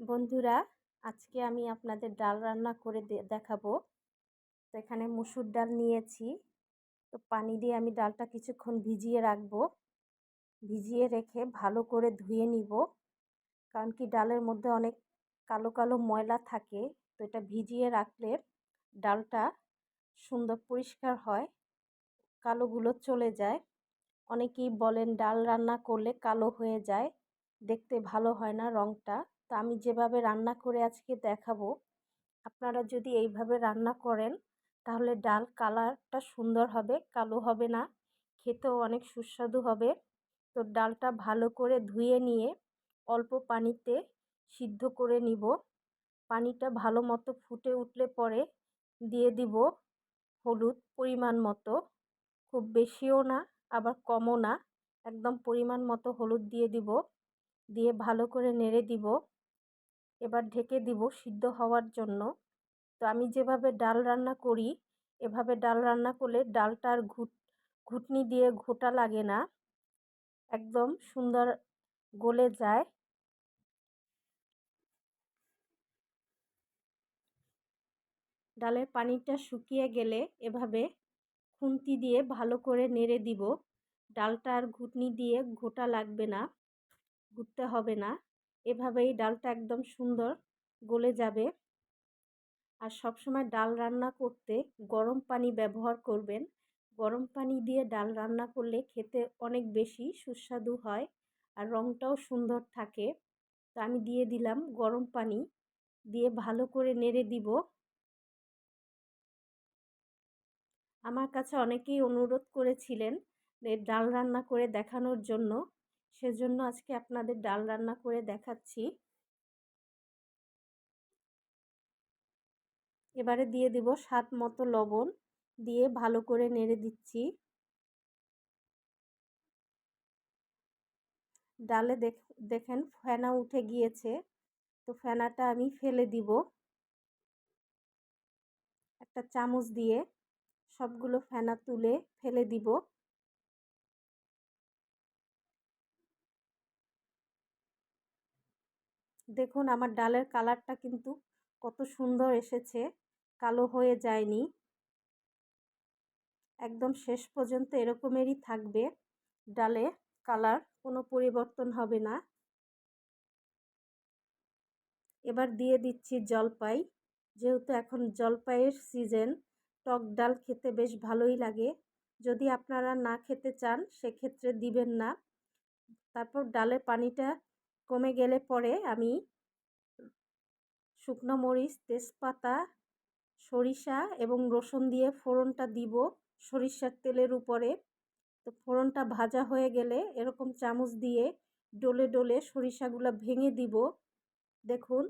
বন্ধুরা, আজকে আমি আপনাদের ডাল রান্না করে দেখাবো। তো এখানে মুসুর ডাল নিয়েছি। তো পানি দিয়ে আমি ডালটা কিছুক্ষণ ভিজিয়ে রাখব। ভিজিয়ে রেখে ভালো করে ধুয়ে নিব। কারণ কি ডালের মধ্যে অনেক কালো কালো ময়লা থাকে। তো এটা ভিজিয়ে রাখলে ডালটা সুন্দর পরিষ্কার হয়, কালোগুলো চলে যায়। অনেকেই বলেন ডাল রান্না করলে কালো হয়ে যায়। দেখতে ভালো হয় না রঙটা তো আমি যেভাবে রান্না করে আজকে দেখাবো, আপনারা যদি এইভাবে রান্না করেন, তাহলে ডাল কালারটা সুন্দর হবে, কালো হবে না, খেতেও অনেক সুস্বাদু হবে। তো ডালটা ভালো করে ধুয়ে নিয়ে অল্প পানিতে সিদ্ধ করে নিব। পানিটা ভালো মতো ফুটে উঠলে পরে দিয়ে দিব হলুদ পরিমাণ মতো। খুব বেশিও না, আবার কমও না, একদম পরিমাণ মতো হলুদ দিয়ে দিব। দিয়ে ভালো করে নেড়ে দিব। এবার ঢেকে দিব সিদ্ধ হওয়ার জন্য। তো আমি যেভাবে ডাল রান্না করি, এভাবে ডাল রান্না করলে ডালটা আর ঘুট, ঘুটনি দিয়ে ঘোটা লাগে না। একদম সুন্দর গলে যায়। ডালের পানিটা শুকিয়ে গেলে এভাবে খুন্তি দিয়ে ভালো করে নেড়ে দিব। ডালটা আর ঘুটনি দিয়ে ঘোটা লাগবে না। ঘুরতে হবে না। এভাবেই ডালটা একদম সুন্দর গলে যাবে। আর সবসময় ডাল রান্না করতে গরম পানি ব্যবহার করবেন। গরম পানি দিয়ে ডাল রান্না করলে খেতে অনেক বেশি সুস্বাদু হয় আর রঙটাও সুন্দর থাকে। তো আমি দিয়ে দিলাম গরম পানি, দিয়ে ভালো করে নেড়ে দিব। আমার কাছে অনেকেই অনুরোধ করেছিলেন ডাল রান্না করে দেখানোর জন্য। সেজন্য আজকে আপনাদের ডাল রান্না করে দেখাচ্ছি। এবারে দিয়ে দিব স্বাদ মতো লবণ দিয়ে ভালো করে নেড়ে দিচ্ছি। ডালে দেখেন ফেনা উঠে গিয়েছে, তো ফেনাটা আমি ফেলে দিব। একটা চামচ দিয়ে সবগুলো ফেনা তুলে ফেলে দিব। দেখুন, আমার ডালের কালারটা কিন্তু কত সুন্দর এসেছে। কালো হয়ে যায়নি। একদম শেষ পর্যন্ত এরকমেরই থাকবে। ডালে কালার, কোনো পরিবর্তন হবে না। এবার দিয়ে দিচ্ছি জলপাই। যেহেতু এখন জলপাইয়ের সিজন, টক ডাল খেতে বেশ ভালোই লাগে। যদি আপনারা না খেতে চান, সেক্ষেত্রে দিবেন না। তারপর ডালের পানিটা কমে গেলে পরে আমি শুকনো মরিচ, তেজপাতা, সরিষা এবং রসুন দিয়ে ফোড়নটা দিব। সরিষার তেলের উপরে। তো ফোড়নটা ভাজা হয়ে গেলে এরকম চামচ দিয়ে ডলে ডলে সরিষাগুলো ভেঙে দিব। দেখুন,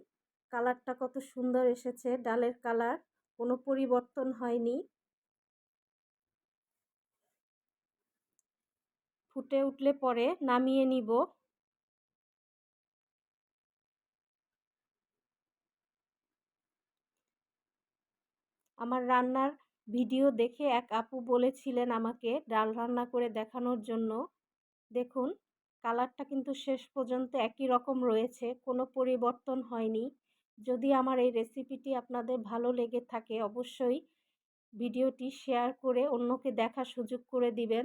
কালারটা কত সুন্দর এসেছে, ডালের কালার, কোনো পরিবর্তন হয়নি। ফুটে উঠলে পরে নামিয়ে নিব। আমার রান্নার ভিডিও দেখে এক আপু বলেছিলেন আমাকে ডাল রান্না করে দেখানোর জন্য। দেখুন, কালারটা কিন্তু শেষ পর্যন্ত একই রকম রয়েছে, কোনো পরিবর্তন হয়নি। যদি আমার এই রেসিপিটি আপনাদের ভালো লেগে থাকে, অবশ্যই ভিডিওটি শেয়ার করে অন্যকে দেখার সুযোগ করে দিবেন।